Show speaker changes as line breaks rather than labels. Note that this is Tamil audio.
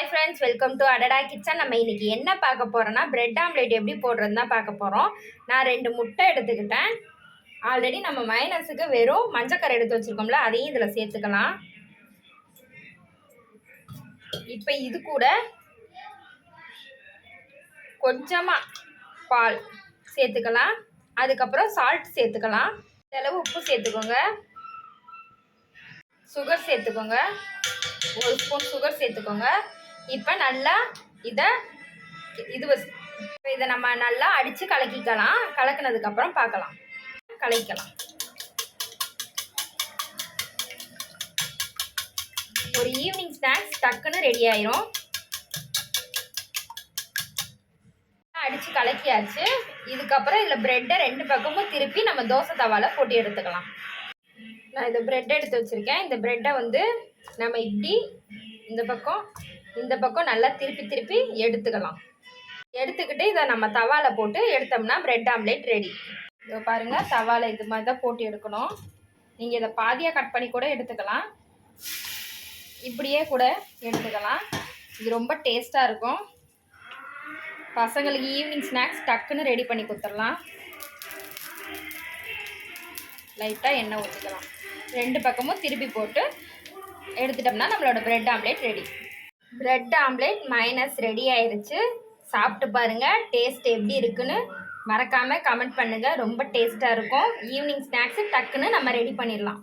Hi friends welcome to Adada kitchen நம்ம இன்னைக்கு என்ன பார்க்க போகிறோன்னா ப்ரெட் ஆம்லேட் எப்படி போடுறது தான் பார்க்க போகிறோம் நான் ரெண்டு முட்டை எடுத்துக்கிட்டேன். ஆல்ரெடி நம்ம மைனஸுக்கு வெறும் மஞ்சக்கரை எடுத்து வச்சுருக்கோம்ல அதையும் இதில் சேர்த்துக்கலாம். இப்போ இது கூட கொஞ்சமாக பால் சேர்த்துக்கலாம். அதுக்கப்புறம் சால்ட் சேர்த்துக்கலாம். அளவு உப்பு சேர்த்துக்கோங்க. சுகர் சேர்த்துக்கோங்க. ஒரு ஸ்பூன் சுகர் சேர்த்துக்கோங்க. இப்போ நல்லா இதை இது இப்போ இதை நம்ம நல்லா அடித்து கலக்கிக்கலாம். கலக்கினதுக்கப்புறம் பார்க்கலாம் கலக்கலாம். ஒரு ஈவினிங் ஸ்நாக்ஸ் டக்குன்னு ரெடி ஆயிரும். அடித்து கலக்கியாச்சு. இதுக்கப்புறம் இதில் ப்ரெட்டை ரெண்டு பக்கமும் திருப்பி நம்ம தோசை தவால போட்டு எடுத்துக்கலாம். நான் இந்த ப்ரெட் எடுத்து வச்சுருக்கேன். இந்த ப்ரெட்டை வந்து நம்ம இப்படி இந்த பக்கம் இந்த பக்கம் நல்லா திருப்பி திருப்பி எடுத்துக்கலாம். எடுத்துக்கிட்டு இதை நம்ம தவால போட்டு எடுத்தோம்னா ப்ரெட் ஆம்லேட் ரெடி இதோ பாருங்கள் தவால இது மாதிரி தான் போட்டு எடுக்கணும். நீங்கள் இதை பாதியாக கட் பண்ணி கூட எடுத்துக்கலாம். இப்படியே கூட எடுத்துக்கலாம். இது ரொம்ப டேஸ்ட்டாக இருக்கும். பசங்களுக்கு ஈவினிங் ஸ்நாக்ஸ் டக்குன்னு ரெடி பண்ணி கொடுத்துடலாம். லைட்டாக எண்ணெய் ஊற்றிக்கலாம் ரெண்டு பக்கமும் திருப்பி போட்டு எடுத்துட்டோம்னா நம்மளோட bread omelette ready bread omelette minus ready ஆயிடுச்சு சாப்பிட்டு பாருங்கள் டேஸ்ட் எப்படி இருக்குன்னு மறக்காமல் கமெண்ட் பண்ணுங்கள் ரொம்ப டேஸ்ட்டாக இருக்கும். ஈவினிங் ஸ்நாக்ஸு டக்குன்னு நம்ம ரெடி பண்ணிடலாம்.